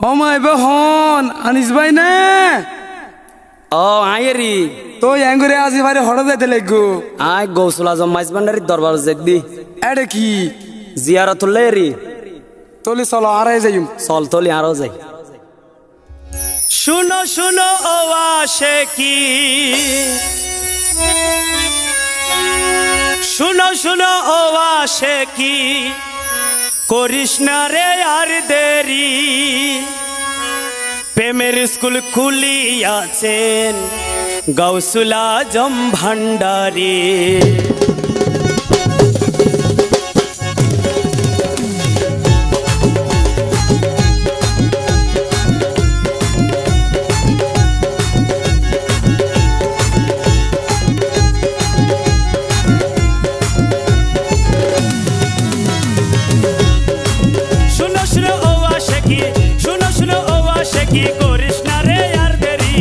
ও মাই হন আনিস ভাই না। ও আয়েরি তো এঙ্গুরে আজি ভারে হড় যাইতে লাগবো। আয় গৌসুল আজম মাইজ ভান্ডারির দরবার দেখবি এটা কি? জিয়ারতুল্লাহ রি তলি চলো আড়াই যাইম। চল তলি আরও যাই। শুনো শুনো ও আসে কি? শুনো শুনো ও আসে কি? করিস না রে আর দেরি। প্রেমের স্কুল খুলিয়াছেন গৌসুলা জম ভান্ডারী। কি করিস না রে আর দেরি?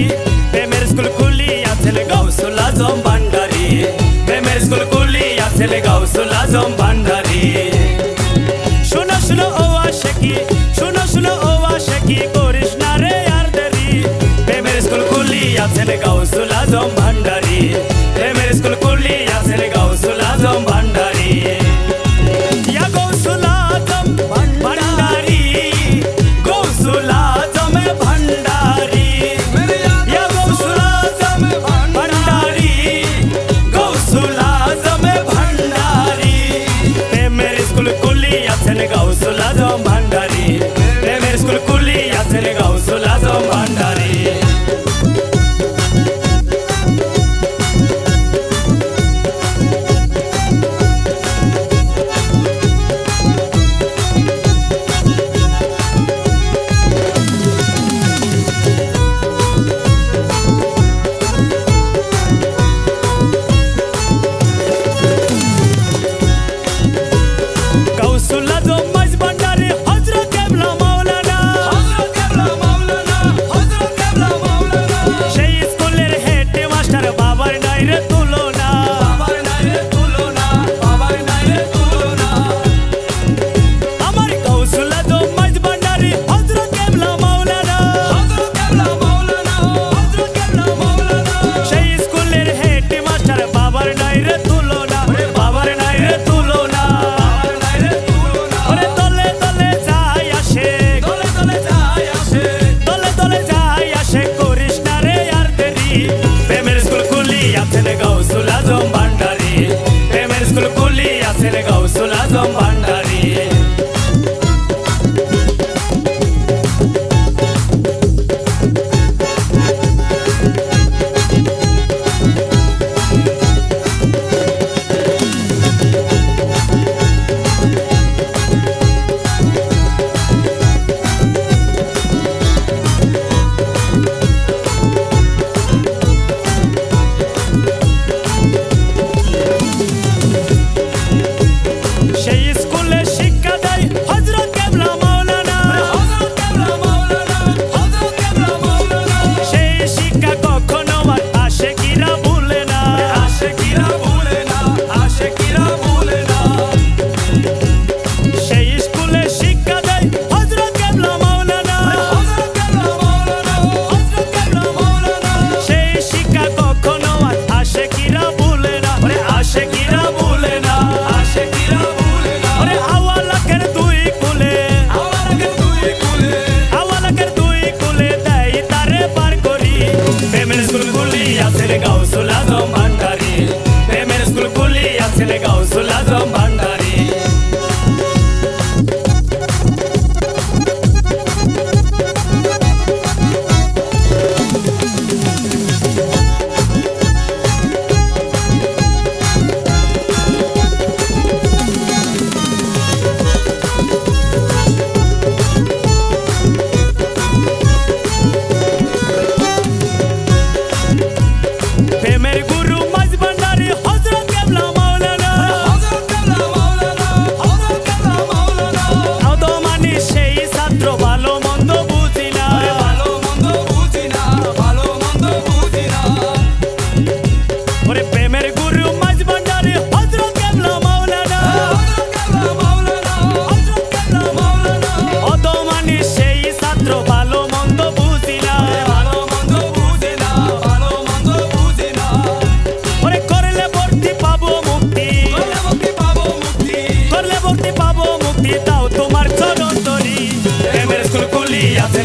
প্রেমের স্কুল খুলি আছে গৌসুল আজম ভান্ডারি। প্রেমের স্কুল খুলি আছে গৌসুল আজম ভান্ডারি। শোনো শোনো, ও আসে কি? শোনো শোনো, ও আসে কি করিস না রে আর দেরি? প্রেমের স্কুল খুলি আছে গৌসুল আজম ভান্ডারি। আছেন গৌসুল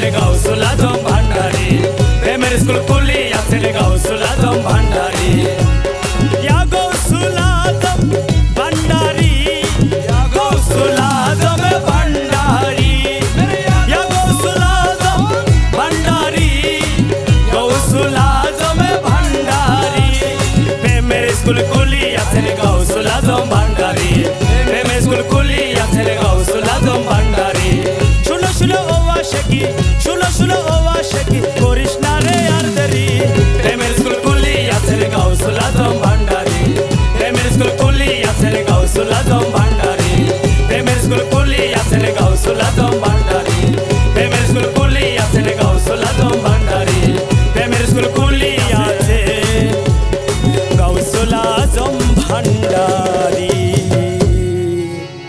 আছেন গাউসুল আজম ভান্ডারী। প্রেমের স্কুল খুলি আছেন গাউসুল আজম Bhandari. Let's go, let's go,